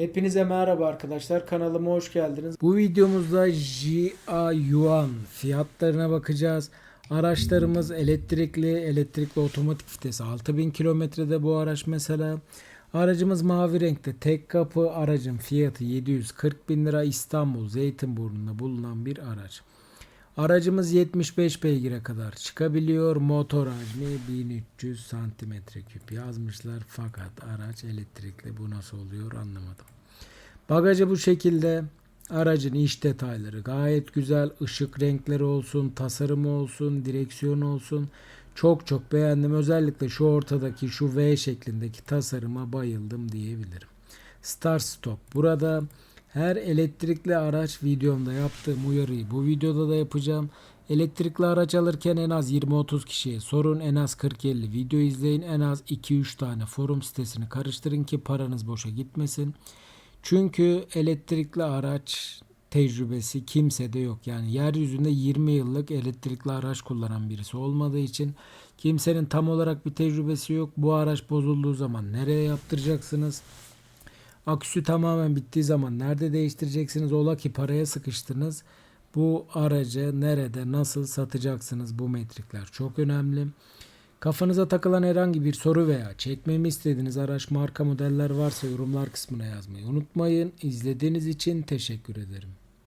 Hepinize merhaba arkadaşlar. Kanalıma hoş geldiniz. Bu videomuzda Jia Yuan fiyatlarına bakacağız. Araçlarımız elektrikli, elektrikli otomatik vitesi 6000 kilometrede bu araç mesela. Aracımız mavi renkte tek kapı aracın fiyatı 740 bin lira İstanbul Zeytinburnu'nda bulunan bir araç. Aracımız 75 beygire kadar çıkabiliyor. Motor hacmi 1300 santimetre küp yazmışlar. Fakat araç elektrikli. Bu nasıl oluyor anlamadım. Bagajı bu şekilde. Aracın iç detayları gayet güzel. Işık renkleri olsun, tasarımı olsun, direksiyon olsun. Çok çok beğendim. Özellikle şu ortadaki şu V şeklindeki tasarıma bayıldım diyebilirim. Start Stop. Burada her elektrikli araç videomda yaptığım uyarıyı bu videoda da yapacağım. Elektrikli araç alırken en az 20-30 kişiye sorun, en az 40-50 video izleyin, en az 2-3 tane forum sitesini karıştırın ki paranız boşa gitmesin. Çünkü elektrikli araç tecrübesi kimsede yok. Yani yeryüzünde 20 yıllık elektrikli araç kullanan birisi olmadığı için kimsenin tam olarak bir tecrübesi yok. Bu araç bozulduğu zaman nereye yaptıracaksınız? Aküsü tamamen bittiği zaman nerede değiştireceksiniz? Ola ki paraya sıkıştınız. Bu aracı nerede, nasıl satacaksınız? Bu metrikler çok önemli. Kafanıza takılan herhangi bir soru veya çekmemi istediğiniz araç marka modeller varsa yorumlar kısmına yazmayı unutmayın. İzlediğiniz için teşekkür ederim.